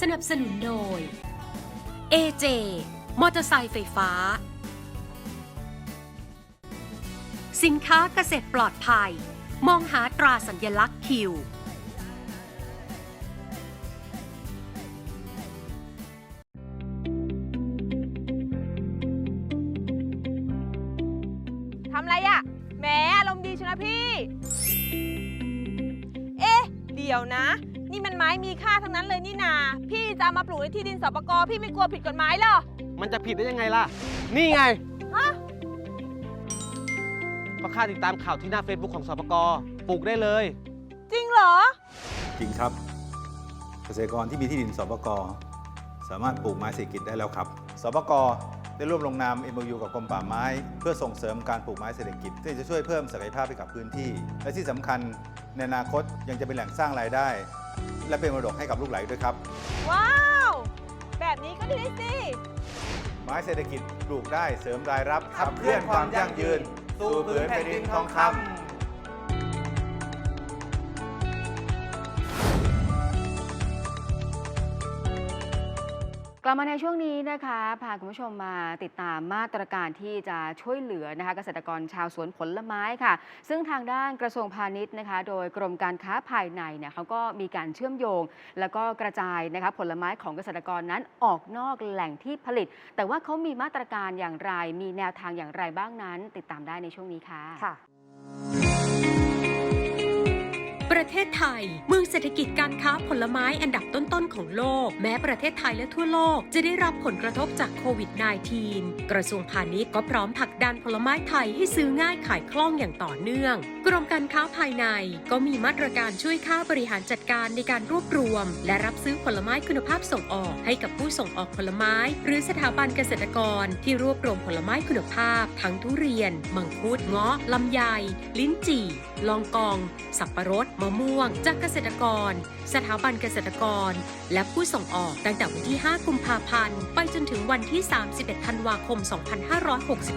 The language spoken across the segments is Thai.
สนับสนุนโดย AJ มอเตอร์ไซค์ไฟฟ้า สินค้าเกษตรปลอดภัย มองหาตราสัญลักษณ์คิว ทำไรอะ่ะแหมอารมณ์ดีชนะพี่ เอ๊ะ เดี๋ยวนะ นี่มันไม้มีค่าทั้งนั้นเลยนี่นา พี่จะเอามาปลูกในที่ดินสปกพี่ไม่กลัวผิดกฎหมายเหรอ มันจะผิดได้ยังไงล่ะ นี่ไงฮะ ก็ค่าติดตามข่าวที่หน้า Facebook ของสปกปลูกได้เลย จริงเหรอ จริงครับ เกษตรกรที่มีที่ดินสปกสามารถปลูกไม้เศรษฐกิจได้แล้วครับสปกได้ร่วมลงนาม MOU กับกรมป่าไม้ เพื่อส่งเสริมการปลูกไม้เศรษฐกิจที่จะช่วยเพิ่มศักยภาพให้กับพื้นที่ และที่สำคัญในอนาคตยังจะเป็นแหล่งสร้างรายได้ และเป็นมรดกให้กับลูกหลานด้วยครับ ว้าว แบบนี้ก็ดีสิ ไม้เศรษฐกิจปลูกได้เสริมรายรับขับเคลื่อนความยั่งยืน สู่ผืนแผ่นดินทองคำ กลับมาในช่วงนี้นะคะพาคุณผู้ชมมาติดตามมาตรการที่จะช่วยเหลือนะคะ เกษตรกรชาวสวนผลไม้ค่ะ ซึ่งทางด้านกระทรวงพาณิชย์นะคะ โดยกรมการค้าภายในเนี่ยเขาก็มีการเชื่อมโยง แล้วก็กระจายนะคะผลไม้ของเกษตรกรนั้นออกนอกแหล่งที่ผลิต แต่ว่าเขามีมาตรการอย่างไร มีแนวทางอย่างไรบ้างนั้น ติดตามได้ในช่วงนี้ค่ะ ประเทศไทย เมืองเศรษฐกิจการค้าผลไม้อันดับต้นๆของโลก แม้ประเทศไทยและทั่วโลก จะได้รับผลกระทบจากโควิด -19 กระทรวงพาณิชย์ก็พร้อมผลักดันผลไม้ไทยให้ซื้อง่ายขายคล่องอย่างต่อเนื่อง กรมการค้าภายในก็มีมาตรการช่วยค่าบริหารจัดการในการรวบรวม และรับซื้อผลไม้คุณภาพส่งออกให้กับผู้ส่งออกผลไม้ หรือสถาบันเกษตรกร ที่รวบรวมผลไม้คุณภาพ ทั้งทุเรียน มังคุดเงาะลำไย ลิ้นจี่ ลองกอง สับปะรดมะม่วงจากเกษตรกร สถาบันเกษตรกร และผู้ส่งออกตั้งแต่วันที่ 5 กุมภาพันธ์ ไปจนถึงวันที่ 31 ธันวาคม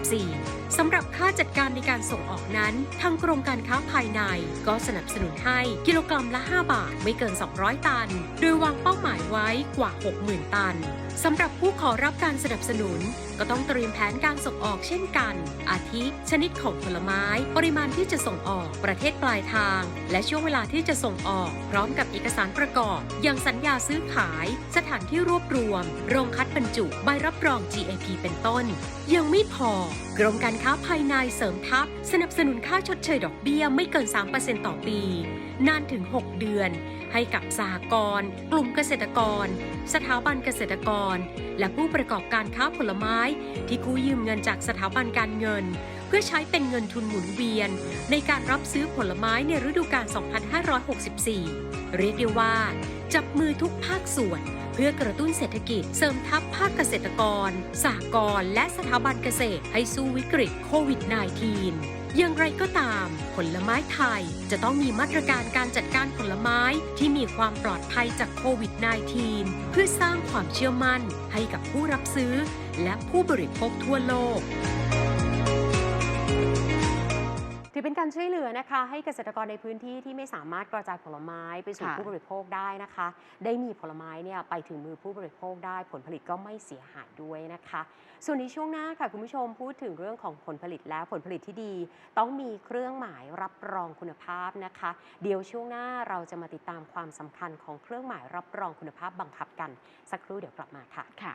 2564 สำหรับค่าจัดการในการส่งออกนั้น ทางกรมการค้าภายใน ก็สนับสนุนให้กิโลกรัมละ 5 บาท ไม่เกิน 200 ตัน โดยวางเป้าหมายไว้กว่า 60,000 ตันสำหรับผู้ขอรับการสนับสนุน ก็ต้องเตรียมแผนการส่งออกเช่นกัน อาทิ ชนิดของผลไม้ ปริมาณที่จะส่งออกประเทศปลายทาง และช่วงเวลาที่จะส่งออก พร้อมกับเอกสารประกอบ อย่างสัญญาซื้อขาย สถานที่รวบรวม โรงคัดบรรจุ ใบรับรอง GAP เป็นต้น ยังไม่พอ กรมการค้าภายในเสริมทัพ สนับสนุนค่าชดเชยดอกเบี้ยไม่เกิน 3%ต่อปี นานถึง 6 เดือน ให้กับสหกรณ์กลุ่มเกษตรกร สถาบันเกษตรกร และผู้ประกอบการค้าผลไม้ ที่กู้ยืมเงินจากสถาบันการเงิน เพื่อใช้เป็นเงินทุนหมุนเวียน ในการรับซื้อผลไม้ในฤดูกาล 2564 เรียกได้ว่า จับมือทุกภาคส่วนเพื่อกระตุ้นเศรษฐกิจเสริมทัพภาคเกษตรกร สหกรณ์และสถาบันเกษตรให้สู้วิกฤตโควิด -19 อย่างไรก็ตาม ผลไม้ไทยจะต้องมีมาตรการการจัดการผลไม้ที่มีความปลอดภัยจากโควิด -19 เพื่อสร้างความเชื่อมั่นให้กับผู้รับซื้อและผู้บริโภคทั่วโลก เป็นการช่วยเหลือนะคะ ให้เกษตรกรในพื้นที่ที่ไม่สามารถกระจายผลไม้ไปสู่ค่ะ ผู้บริโภคได้นะคะ ได้มีผลไม้เนี่ยไปถึงมือผู้บริโภคได้ ผลผลิตก็ไม่เสียหายด้วยนะคะ ส่วนในช่วงหน้าค่ะคุณผู้ชมพูดถึงเรื่องของผลผลิตแล้วผลผลิตที่ดี ต้องมีเครื่องหมายรับรองคุณภาพนะคะ เดี๋ยวช่วงหน้าเราจะมาติดตามความสำคัญของเครื่องหมายรับรองคุณภาพบังคับกัน สักครู่เดี๋ยวกลับมาค่ะ ค่ะ